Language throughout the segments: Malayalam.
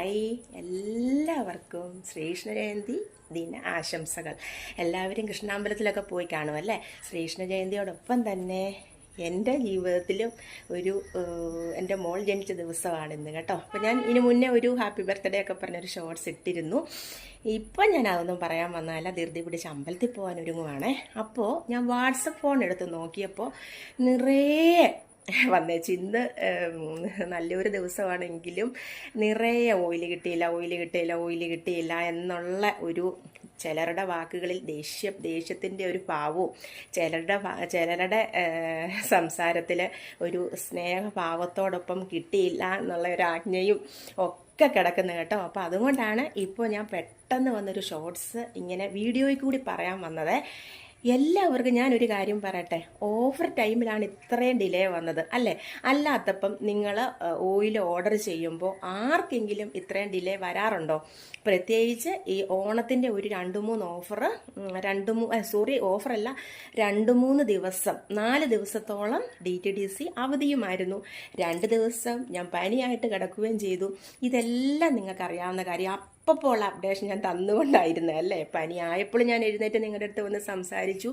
ഹായ്. എല്ലാവർക്കും ശ്രീകൃഷ്ണ ജയന്തി ദിന ആശംസകൾ. എല്ലാവരും കൃഷ്ണാമ്പലത്തിലൊക്കെ പോയി കാണുമല്ലേ ശ്രീകൃഷ്ണ ജയന്തിയോടൊപ്പം തന്നെ എന്റെ ജീവിതത്തിലും ഒരു എന്റെ മോൾ ജനിച്ച ദിവസമാണ് ഇന്ന് കേട്ടോ. അപ്പോൾ ഞാൻ ഇതിന് മുന്നേ ഒരു ഹാപ്പി ബർത്ത്ഡേ ഒക്കെ പറഞ്ഞൊരു ഷോർട്സ് ഇട്ടിരുന്നു. ഇപ്പം ഞാൻ അതൊന്നും പറയാൻ വന്നതല്ല. ധൃതി പിടിച്ച് അമ്പലത്തിൽ പോകാൻ ഒരുങ്ങുവാണേ. അപ്പോൾ ഞാൻ വാട്സപ്പ് ഫോൺ എടുത്ത് നോക്കിയപ്പോൾ നിറയെ വന്നേച്ച്. ഇന്ന് നല്ലൊരു ദിവസമാണെങ്കിലും നിറയെ ഓയിൽ കിട്ടിയില്ല ഓയിൽ കിട്ടിയില്ല ഓയിൽ കിട്ടിയില്ല എന്നുള്ള ഒരു ചിലരുടെ വാക്കുകളിൽ ദേഷ്യം ദേഷ്യത്തിന്റെ ഒരു ഭാവവും ചിലരുടെ ചിലരുടെ സംസാരത്തിൽ ഒരു സ്നേഹഭാവത്തോടൊപ്പം കിട്ടിയില്ല എന്നുള്ള ഒരു ആജ്ഞയും ഒക്കെ കിടക്കുന്നു കേട്ടോ. അപ്പോൾ അതുകൊണ്ടാണ് ഇപ്പോൾ ഞാൻ പെട്ടെന്ന് വന്നൊരു ഷോർട്സ് ഇങ്ങനെ വീഡിയോയിൽ കൂടി പറയാൻ വന്നത്. എല്ലാവർക്കും ഞാനൊരു കാര്യം പറയട്ടെ. ഓഫർ ടൈമിലാണ് ഇത്രയും ഡിലേ വന്നത് അല്ലേ? അല്ലാത്തപ്പം നിങ്ങൾ ഓയിൽ ഓർഡർ ചെയ്യുമ്പോൾ ആർക്കെങ്കിലും ഇത്രയും ഡിലേ വരാറുണ്ടോ? പ്രത്യേകിച്ച് ഈ ഓണത്തിന്റെ ഒരു രണ്ട് മൂന്ന് ഓഫർ രണ്ട് മൂ സോറി ഓഫറല്ല രണ്ട് മൂന്ന് ദിവസം നാല് ദിവസത്തോളം ഡി ടി ഡി സി അവധിയുമായിരുന്നു. രണ്ട് ദിവസം ഞാൻ പനിയായിട്ട് കിടക്കുകയും ചെയ്തു. ഇതെല്ലാം നിങ്ങൾക്കറിയാവുന്ന കാര്യം. അപ്പോൾ ഉള്ള അപ്ഡേഷൻ ഞാൻ തന്നുകൊണ്ടായിരുന്നു അല്ലേ? പനി ആയപ്പോൾ ഞാൻ എഴുന്നേറ്റ് നിങ്ങളുടെ അടുത്ത് വന്ന് സംസാരിച്ചു.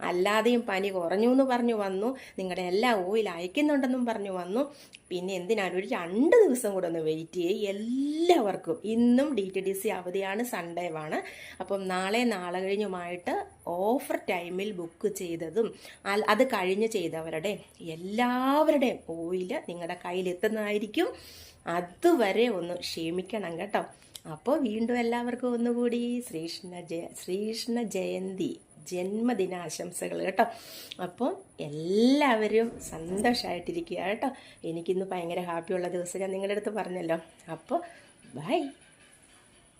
അല്ലാതെയും പനി കുറഞ്ഞു എന്ന് പറഞ്ഞു വന്നു. നിങ്ങളുടെ എല്ലാ ഓയിൽ അയക്കുന്നുണ്ടെന്നും പറഞ്ഞു വന്നു. പിന്നെ എന്തിനാണ് ഒരു രണ്ട് ദിവസം കൂടെ ഒന്ന് വെയിറ്റ് ചെയ്യുക എല്ലാവർക്കും ഇന്നും ഡി ടി ഡി സി അവധിയാണ് സൺഡേവാണ് അപ്പം നാളെ നാളെ കഴിഞ്ഞുമായിട്ട് ഓഫർ ടൈമിൽ ബുക്ക് ചെയ്തതും അത് കഴിഞ്ഞ് ചെയ്തവരുടെ എല്ലാവരുടെയും ഓയിൽ നിങ്ങളുടെ കയ്യിലെത്തുന്നതായിരിക്കും. അതുവരെ ഒന്ന് ക്ഷമിക്കണം കേട്ടോ. അപ്പോൾ വീണ്ടും എല്ലാവർക്കും ഒന്നുകൂടി ശ്രീകൃഷ്ണ ജയ ശ്രീകൃഷ്ണ ജയന്തി ജന്മദിനാശംസകൾ കേട്ടോ. അപ്പോൾ എല്ലാവരും സന്തോഷമായിട്ടിരിക്കുക കേട്ടോ. എനിക്കിന്ന് ഭയങ്കര ഹാപ്പിയുള്ള ദിവസം ഞാൻ നിങ്ങളുടെ അടുത്ത് പറഞ്ഞല്ലോ. അപ്പോൾ ബൈ.